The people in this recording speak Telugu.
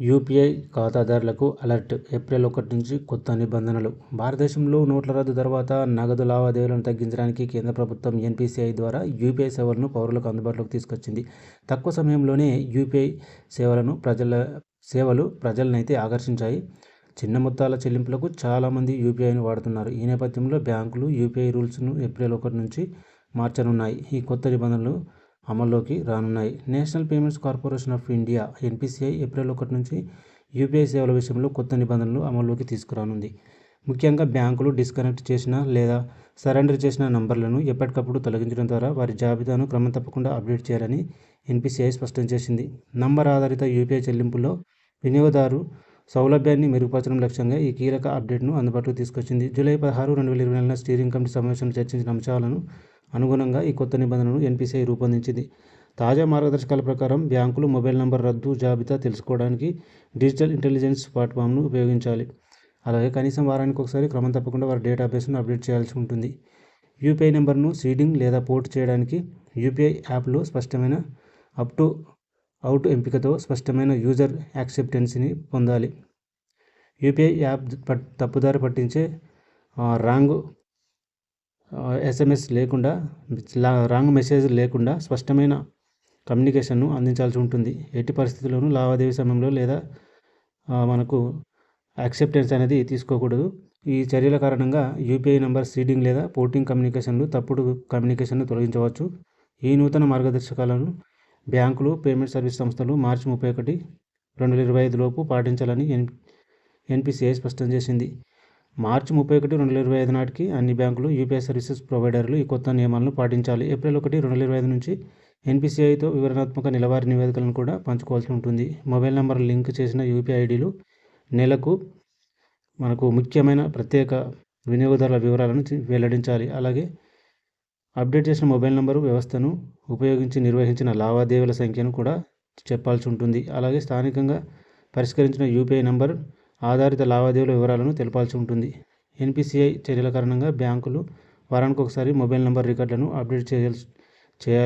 యూపీఐ ఖాతాదారులకు అలర్ట్. ఏప్రిల్ ఒకటి నుంచి కొత్త నిబంధనలు. భారతదేశంలో నోట్ల రద్దు తర్వాత నగదు లావాదేవీలను తగ్గించడానికి కేంద్ర ప్రభుత్వం ఎన్పీసీఐ ద్వారా యూపీఐ సేవలను పౌరులకు అందుబాటులోకి తీసుకొచ్చింది. తక్కువ సమయంలోనే యూపీఐ సేవలను ప్రజల సేవలు ప్రజలనైతే ఆకర్షించాయి. చిన్న మొత్తాల చెల్లింపులకు చాలామంది యూపీఐని వాడుతున్నారు. ఈ నేపథ్యంలో బ్యాంకులు యూపీఐ రూల్స్ను ఏప్రిల్ ఒకటి నుంచి మార్చనున్నాయి. ఈ కొత్త నిబంధనలు అమల్లోకి రానున్నాయి. National Payments Corporation of India NPCI April ఒకటి నుంచి యూపీఐ సేవల విషయంలో కొత్త నిబంధనలు అమల్లోకి తీసుకురానుంది. ముఖ్యంగా బ్యాంకులు డిస్కనెక్ట్ చేసిన లేదా సరెండర్ చేసిన నంబర్లను ఎప్పటికప్పుడు తొలగించడం ద్వారా వారి జాబితాను క్రమం తప్పకుండా అప్డేట్ చేయాలని ఎన్పిసిఐ స్పష్టం చేసింది. నంబర్ ఆధారిత యూపీఐ చెల్లింపుల్లో వినియోగదారు సౌలభ్యాన్ని మెరుగుపరచడం లక్ష్యంగా ఈ కీలక అప్డేట్ను అందుబాటులోకి తీసుకొచ్చింది. జూలై పదహారు రెండు వేల ఇరవై నాలుగున స్టీరింగ్ కమిటీ సమావేశంలో చర్చించిన అంశాలను అనుగుణంగా ఈ కొత్త నిబంధనను ఎన్పిసిఐ రూపొందించింది. తాజా మార్గదర్శకాల ప్రకారం బ్యాంకులు మొబైల్ నంబర్ రద్దు జాబితా తెలుసుకోవడానికి డిజిటల్ ఇంటెలిజెన్స్ ప్లాట్ఫామ్ను ఉపయోగించాలి. అలాగే కనీసం వారానికి ఒకసారి క్రమం తప్పకుండా వారి డేటాబేస్ను అప్డేట్ చేయాల్సి ఉంటుంది. యూపీఐ నెంబర్ను సీడింగ్ లేదా పోర్ట్ చేయడానికి యూపీఐ యాప్లో స్పష్టమైన అప్ టు అవుట్ ఎంపికతో స్పష్టమైన యూజర్ యాక్సెప్టెన్సీని పొందాలి. యూపీఐ యాప్ తప్పుదారి పట్టించే రాంగ్ ఎస్ఎంఎస్ లేకుండా రాంగ్ మెసేజ్ లేకుండా స్పష్టమైన కమ్యూనికేషన్ను అందించాల్సి ఉంటుంది. ఎట్టి పరిస్థితుల్లోనూ లావాదేవీ సమయంలో లేదా మనకు యాక్సెప్టెన్స్ అనేది తీసుకోకూడదు. ఈ చర్యల కారణంగా యూపీఐ నెంబర్ సీడింగ్ లేదా పోర్టింగ్ కమ్యూనికేషన్లు తప్పుడు కమ్యూనికేషన్ను తొలగించవచ్చు. ఈ నూతన మార్గదర్శకాలను బ్యాంకులు పేమెంట్ సర్వీస్ సంస్థలు మార్చి ముప్పై ఒకటి రెండు వేల ఇరవై ఐదు లోపు పాటించాలని ఎన్ ఎన్పిసిఐ స్పష్టం చేసింది. మార్చి ముప్పై ఒకటి రెండు వేల ఇరవై ఐదు నాటికి అన్ని బ్యాంకులు యూపీఐ సర్వీసెస్ ప్రొవైడర్లు ఈ కొత్త నియమాలను పాటించాలి. ఏప్రిల్ ఒకటి రెండు వేల ఇరవై ఐదు నుంచి ఎన్పిసిఐతో వివరణాత్మక నెలవారీ నివేదికలను కూడా పంచుకోవాల్సి ఉంటుంది. మొబైల్ నెంబర్ లింక్ చేసిన యూపీఐ ఐడీలు నెలకు మనకు ముఖ్యమైన ప్రత్యేక వినియోగదారుల వివరాలను వెల్లడించాలి. అలాగే అప్డేట్ చేసిన మొబైల్ నంబరు వ్యవస్థను ఉపయోగించి నిర్వహించిన లావాదేవీల సంఖ్యను కూడా చెప్పాల్సి ఉంటుంది. అలాగే స్థానికంగా పరిష్కరించిన యూపీఐ నంబర్ ఆధారిత లావాదేవీల వివరాలను తెలపాల్సి ఉంటుంది. ఎన్పిసిఐ చర్యల కారణంగా బ్యాంకులు వారానికి ఒకసారి మొబైల్ నంబర్ రికార్డులను అప్డేట్ చేయాల్సి చేయాలి.